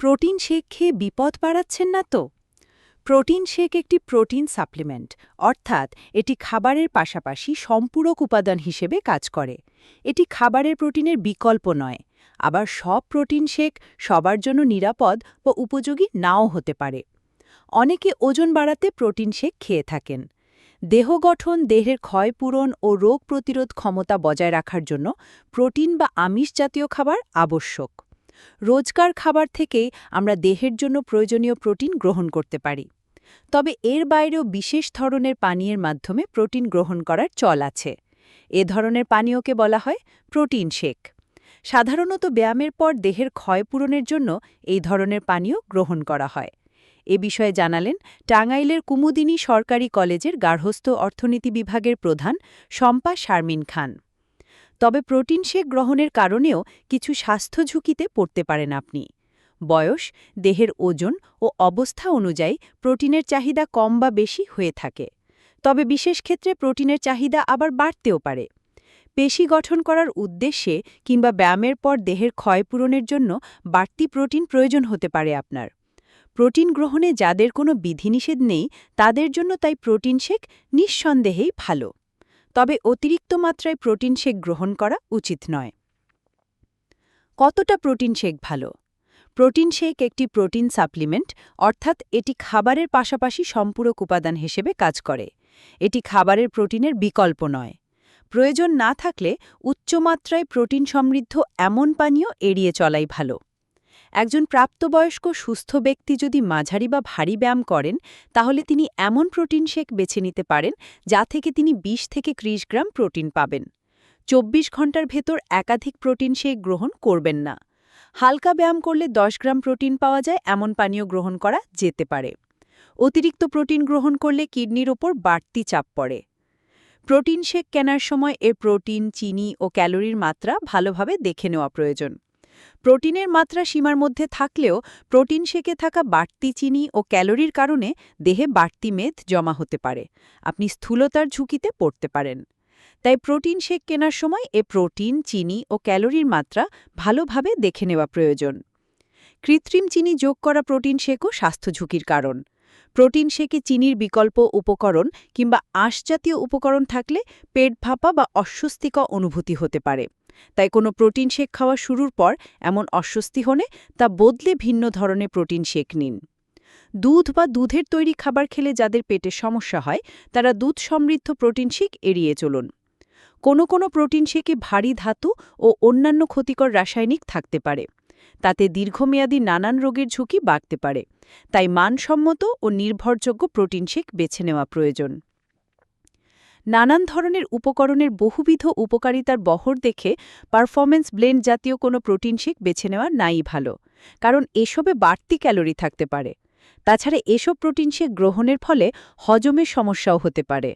Protein shake খেয়ে বিপদ বাড়াচ্ছেন না তো? প্রোটিন শেক একটি প্রোটিন সাপ্লিমেন্ট, অর্থাৎ এটি খাবারের পাশাপাশি সম্পূরক উপাদান হিসেবে কাজ করে। এটি খাবারের প্রোটিনের বিকল্প নয়, আবার সব প্রোটিন শেক সবার জন্য নিরাপদ বা উপযোগী নাও হতে পারে। অনেকে ওজন বাড়াতে প্রোটিন শেক খেয়ে থাকেন। দেহ গঠন, দেহের ক্ষয়পূরণ ও রোগ প্রতিরোধ ক্ষমতা বজায় রাখার জন্য প্রোটিন বা আমিষ জাতীয় খাবার আবশ্যক। রোজকার খাবার থেকেই আমরা দেহের জন্য প্রয়োজনীয় প্রোটিন গ্রহণ করতে পারি। তবে এর বাইরেও বিশেষ ধরনের পানীয়ের মাধ্যমে প্রোটিন গ্রহণ করার চল আছে। এ ধরনের পানীয়কে বলা হয় প্রোটিন শেক। সাধারণত ব্যায়ামের পর দেহের ক্ষয়পূরণের জন্য এই ধরনের পানীয় গ্রহণ করা হয়। এ বিষয়ে জানালেন টাঙ্গাইলের কুমুদিনী সরকারি কলেজের গার্হস্থ্য অর্থনীতি বিভাগের প্রধান শম্পা শারমিন খান। তবে প্রোটিন শেক গ্রহণের কারণেও কিছু স্বাস্থ্য ঝুঁকিতে পড়তে পারেন আপনি। বয়স, দেহের ওজন ও অবস্থা অনুযায়ী প্রোটিনের চাহিদা কম বা বেশি হয়ে থাকে। তবে বিশেষ ক্ষেত্রে প্রোটিনের চাহিদা আবার বাড়তেও পারে। পেশি গঠন করার উদ্দেশ্যে কিংবা ব্যায়ামের পর দেহের ক্ষয়পূরণের জন্য বাড়তি প্রোটিন প্রয়োজন হতে পারে আপনার। প্রোটিন গ্রহণে যাদের কোনো বিধিনিষেধ নেই, তাদের জন্য তাই প্রোটিন শেক নিঃসন্দেহেই ভালো। তবে অতিরিক্ত মাত্রায় প্রোটিন শেক গ্রহণ করা উচিত নয়। কতটা প্রোটিন শেক ভালো? প্রোটিন শেক একটি প্রোটিন সাপ্লিমেন্ট, অর্থাৎ এটি খাবারের পাশাপাশি সম্পূরক উপাদান হিসেবে কাজ করে। এটি খাবারের প্রোটিনের বিকল্প নয়। প্রয়োজন না থাকলে উচ্চমাত্রায় প্রোটিন সমৃদ্ধ এমন পানীয় এড়িয়ে চলাই ভালো। একজন প্রাপ্তবয়স্ক সুস্থ ব্যক্তি যদি মাঝারি বা ভারী ব্যায়াম করেন, তাহলে তিনি এমন প্রোটিন শেক বেছে নিতে পারেন, যা থেকে তিনি ২০ থেকে ৩০ গ্রাম প্রোটিন পাবেন। ২৪ ঘণ্টার ভেতর একাধিক প্রোটিন শেক গ্রহণ করবেন না। হালকা ব্যায়াম করলে ১০ গ্রাম প্রোটিন পাওয়া যায়, এমন পানীয় গ্রহণ করা যেতে পারে। অতিরিক্ত প্রোটিন গ্রহণ করলে কিডনির ওপর বাড়তি চাপ পড়ে। প্রোটিন শেক কেনার সময় এর প্রোটিন, চিনি ও ক্যালোরির মাত্রা ভালোভাবে দেখে নেওয়া প্রয়োজন। প্রোটিনের মাত্রা সীমার মধ্যে থাকলেও প্রোটিন শেকে থাকা বাড়তি চিনি ও ক্যালোরির কারণে দেহে বাড়তি মেদ জমা হতে পারে। আপনি স্থূলতার ঝুঁকিতে পড়তে পারেন। তাই প্রোটিন শেক কেনার সময় এ প্রোটিন, চিনি ও ক্যালোরির মাত্রা ভালোভাবে দেখে নেওয়া প্রয়োজন। কৃত্রিম চিনি যোগ করা প্রোটিন শেকও স্বাস্থ্য ঝুঁকির কারণ। প্রোটিন শেকে চিনির বিকল্প উপকরণ কিংবা আঁশজাতীয় উপকরণ থাকলে পেট ভাপা বা অস্বস্তিকর অনুভূতি হতে পারে। তাই কোনো প্রোটিন শেক খাওয়া শুরুর পর এমন অস্বস্তি হলে তা বদলে ভিন্ন ধরনের প্রোটিন শেক নিন। দুধ বা দুধের তৈরি খাবার খেলে যাদের পেটে সমস্যা হয়, তারা দুধ সমৃদ্ধ প্রোটিন শেক এড়িয়ে চলুন। কোনো কোনো প্রোটিন শেকে ভারী ধাতু ও অন্যান্য ক্ষতিকর রাসায়নিক থাকতে পারে। তাতে দীর্ঘমেয়াদী নানান রোগের ঝুঁকি বাড়তে পারে। তাই মানসম্মত ও নির্ভরযোগ্য প্রোটিন শেক বেছে নেওয়া প্রয়োজন। নানান ধরনের উপকরণের বহুবিধ উপকারিতার বহর দেখে পারফরমেন্স ব্লেন্ড জাতীয় কোনো প্রোটিন শেক বেছে নেওয়া নাই ভালো, কারণ এসবে বাড়তি ক্যালোরি থাকতে পারে। তাছাড়া এসব প্রোটিন শেক গ্রহণের ফলে হজমের সমস্যাও হতে পারে।